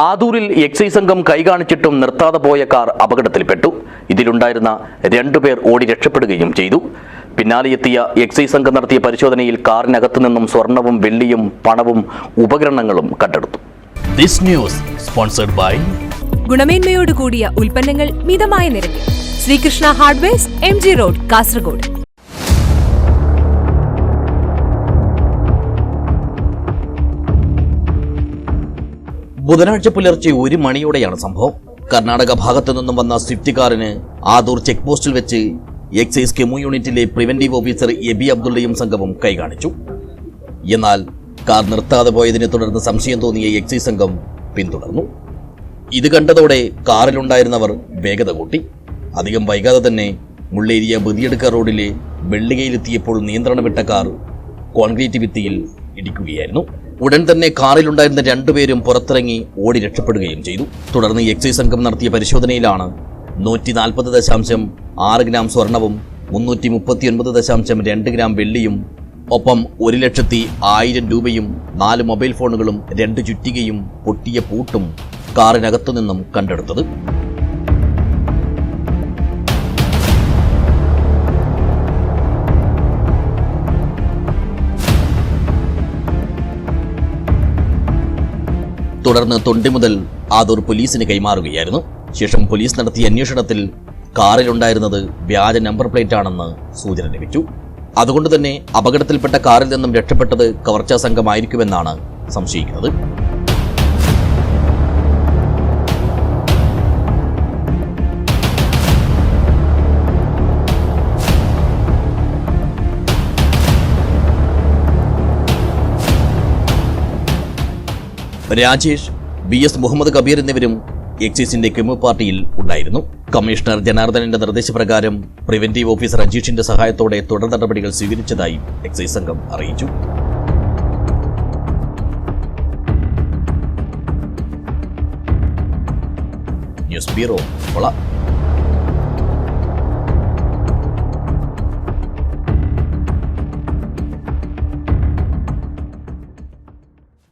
ആദൂരിൽ excise സംഘം കൈകാണിച്ചിട്ടും നിർത്താതെ പോയ കാർ അപകടത്തിൽപ്പെട്ടു. ഇതിലുണ്ടായിരുന്ന രണ്ടുപേർ ഓടി രക്ഷപ്പെടുകയും ചെയ്തു. പിന്നാലെ എത്തിയ എക്സൈസ് സംഘം നടത്തിയ പരിശോധനയിൽ കാറിനകത്തു നിന്നും സ്വർണവും വെള്ളിയും പണവും ഉപകരണങ്ങളും കണ്ടെടുത്തു. This news sponsored by ഗുണമേന്മയോട് കൂടിയ ഉൽപ്പന്നങ്ങൾ മിതമായ നിരക്കിൽ. Sreekrishna hardware M G road Kasaragod. ബുധനാഴ്ച പുലർച്ചെ ഒരു മണിയോടെയാണ് സംഭവം. കർണാടക ഭാഗത്തു നിന്നും വന്ന സ്വിഫ്റ്റ് കാറിന് ആദൂർ ചെക്ക് പോസ്റ്റിൽ വെച്ച് എക്സൈസ് കെമു യൂണിറ്റിലെ പ്രിവന്റീവ് ഓഫീസർ എബി അബ്ദുള്ളയും സംഘവും കൈകാണിച്ചു. എന്നാൽ കാർ നിർത്താതെ പോയതിനെ തുടർന്ന് സംശയം തോന്നിയ എക്സൈസ് സംഘം പിന്തുടർന്നു. ഇത് കണ്ടതോടെ കാറിലുണ്ടായിരുന്നവർ വേഗത കൂട്ടി. അധികം വൈകാതെ തന്നെ മുള്ളേരിയ ബദിയെടുക്ക റോഡിലെ വെള്ളികയിലെത്തിയപ്പോൾ നിയന്ത്രണം വിട്ട കാർ കോൺക്രീറ്റ് ഭിത്തിയിൽ ഇടിക്കുകയായിരുന്നു. ഉടൻ തന്നെ കാറിലുണ്ടായിരുന്ന രണ്ടുപേരും പുറത്തിറങ്ങി ഓടി രക്ഷപ്പെടുകയും ചെയ്തു. തുടർന്ന് എക്സൈസ് സംഘം നടത്തിയ പരിശോധനയിലാണ് നൂറ്റി നാൽപ്പത് ദശാംശം ആറ് ഗ്രാം സ്വർണവും മുന്നൂറ്റി മുപ്പത്തിയൊൻപത് ദശാംശം രണ്ട് ഗ്രാം വെള്ളിയും ഒപ്പം ഒരു ലക്ഷത്തി ആയിരം രൂപയും നാല് മൊബൈൽ ഫോണുകളും രണ്ട് ചുറ്റികയും പൊട്ടിയ പൂട്ടും കാറിനകത്തു നിന്നും കണ്ടെടുത്തത്. തുടർന്ന് തൊണ്ടി മുതൽ ആദൂർ പോലീസിന് കൈമാറുകയായിരുന്നു. ശേഷം പോലീസ് നടത്തിയ അന്വേഷണത്തിൽ കാറിലുണ്ടായിരുന്നത് വ്യാജ നമ്പർ പ്ലേറ്റ് ആണെന്ന് സൂചന ലഭിച്ചു. അതുകൊണ്ട് തന്നെ അപകടത്തിൽപ്പെട്ട കാറിൽ നിന്നും രക്ഷപ്പെട്ടത് കവർച്ചാ സംഘമായിരിക്കുമെന്നാണ് സംശയിക്കുന്നത്. രാജേഷ് ബി എസ് മുഹമ്മദ് കബീർ എന്നിവരും എക്സൈസിന്റെ കെമു പാർട്ടിയിൽ ഉണ്ടായിരുന്നു. കമ്മീഷണർ ജനാർദ്ദനന്റെ നിർദ്ദേശപ്രകാരം പ്രിവന്റീവ് ഓഫീസർ അജീഷിന്റെ സഹായത്തോടെ തുടർ നടപടികൾ സ്വീകരിച്ചതായി എക്സൈസ് സംഘം അറിയിച്ചു. News bureau